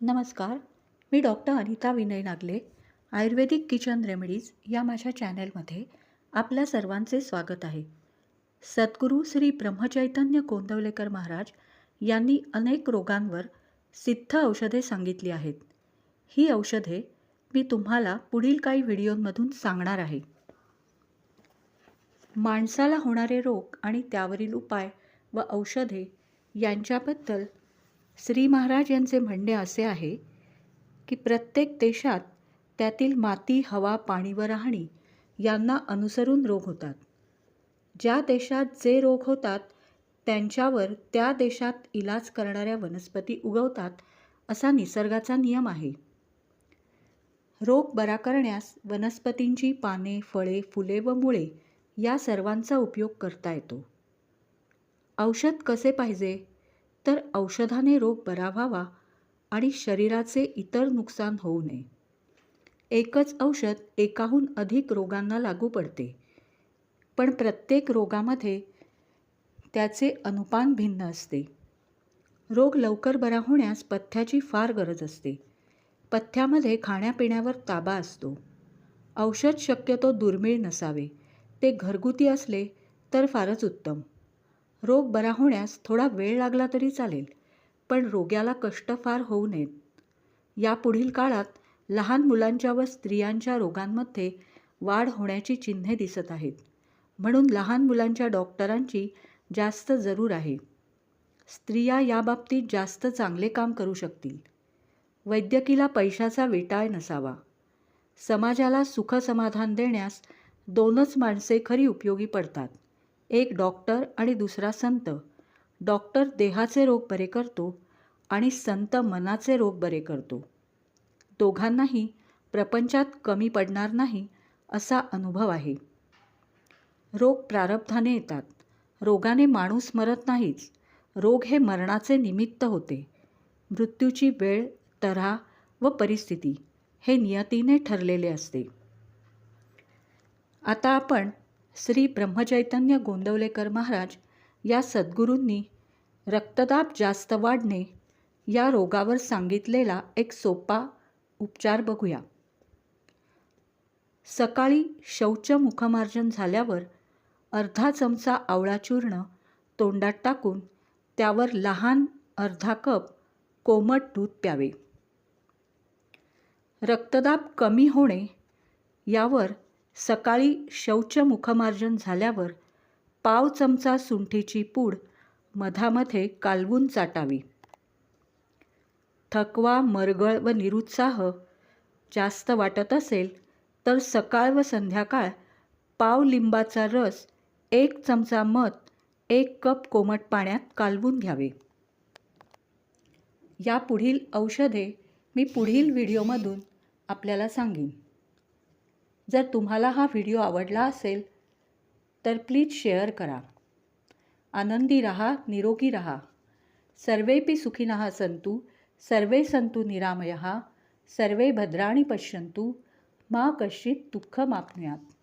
नमस्कार. मी doctor Anita Vinay Nagle ayurvedic kitchen remedies या माझ्या चॅनलमध्ये आपल्या सर्वांचे स्वागत आहे. सद्गुरू श्री ब्रह्मचैतन्य कोंदवलेकर महाराज यांनी अनेक रोगांवर सिद्ध औषधे सांगितली आहेत. ही औषधे मी तुम्हाला पुढील काही व्हिडिओंमधून सांगणार आहे. माणसाला होणारे रोग आणि त्यावरील उपाय व औषधे यांच्याबद्दल श्री महाराज यांचे म्हणणे असे आहे की प्रत्येक देशात त्यातील माती हवा पाणी व राहणी यांना अनुसरून रोग होतात. ज्या देशात जे रोग होतात त्यांच्यावर त्या देशात इलाज करणाऱ्या वनस्पती उगवतात असा निसर्गाचा नियम आहे. रोग बरा करण्यास वनस्पतींची पाने फळे फुले व मुळे या सर्वांचा उपयोग करता येतो. औषध कसे पाहिजे? तर औषधाने रोग बरा व्हावा आणि शरीराचे इतर नुकसान होऊ नये. एकच औषध एकाहून अधिक रोगांना लागू पडते. पण प्रत्येक रोगामध्ये त्याचे अनुपान भिन्न असते. रोग लवकर बरा होण्यास पथ्याची फार गरज असते. पथ्यामध्ये खाण्यापिण्यावर ताबा असतो. औषध शक्यतो दुर्मिळ नसावे. ते घरगुती असले तर फारच उत्तम. रोग बरा होण्यास थोडा वेळ लागला तरी चालेल पण रोग्याला कष्ट फार होऊ नयेत. यापुढील काळात लहान मुलांच्या व स्त्रियांच्या रोगांमध्ये वाढ होण्याची चिन्हे दिसत आहेत म्हणून लहान मुलांच्या डॉक्टरांची जास्त जरूर आहे. स्त्रिया याबाबतीत जास्त चांगले काम करू शकतील. वैद्यकीला पैशाचा विटाळ नसावा. समाजाला सुखसमाधान देण्यास दोनच माणसे खरी उपयोगी पडतात. एक डॉक्टर आणि दुसरा संत. डॉक्टर देहाचे रोग बरे करतो आणि संत मनाचे रोग बरे करतो. दोघांनाही प्रपंचात कमी पडणार नाही असा अनुभव आहे. रोग प्रारब्धाने येतात. रोगाने माणूस मरत नाहीच. रोग हे मरणाचे निमित्त होते. मृत्यूची वेळ तऱ्हा व परिस्थिती हे नियतीने ठरलेले असते. आता आपण श्री ब्रह्मचैतन्य गोंदवलेकर महाराज या सद्गुरूंनी रक्तदाब जास्त वाढणे या रोगावर सांगितलेला एक सोपा उपचार बघूया. सकाळी शौच मुखमार्जन झाल्यावर अर्धा चमचा आवळा चूर्ण तोंडात टाकून त्यावर लहान अर्धा कप कोमट दूध प्यावे. रक्तदाब कमी होणे यावर सकाळी शौच मुखमार्जन झाल्यावर पाव चमचा सुंठीची पूड मधामध्ये कालवून चाटावी. थकवा मरगळ व निरुत्साह जास्त वाटत असेल तर सकाळ व संध्याकाळ पाव लिंबाचा रस एक चमचा मध एक कप कोमट पाण्यात कालवून घ्यावे. या पुढील औषधे मी पुढील व्हिडिओमधून आपल्याला सांगेन. जर तुम्हाला हा व्हिडिओ आवडला असेल तर प्लीज शेअर करा. आनंदी रहा निरोगी रहा. सर्वेपि सुखिनः सन्तु सर्वे सन्तु निरामयः सर्वे भद्राणि पश्यन्तु मा कश्चित् दुःखमाप्नुयात्.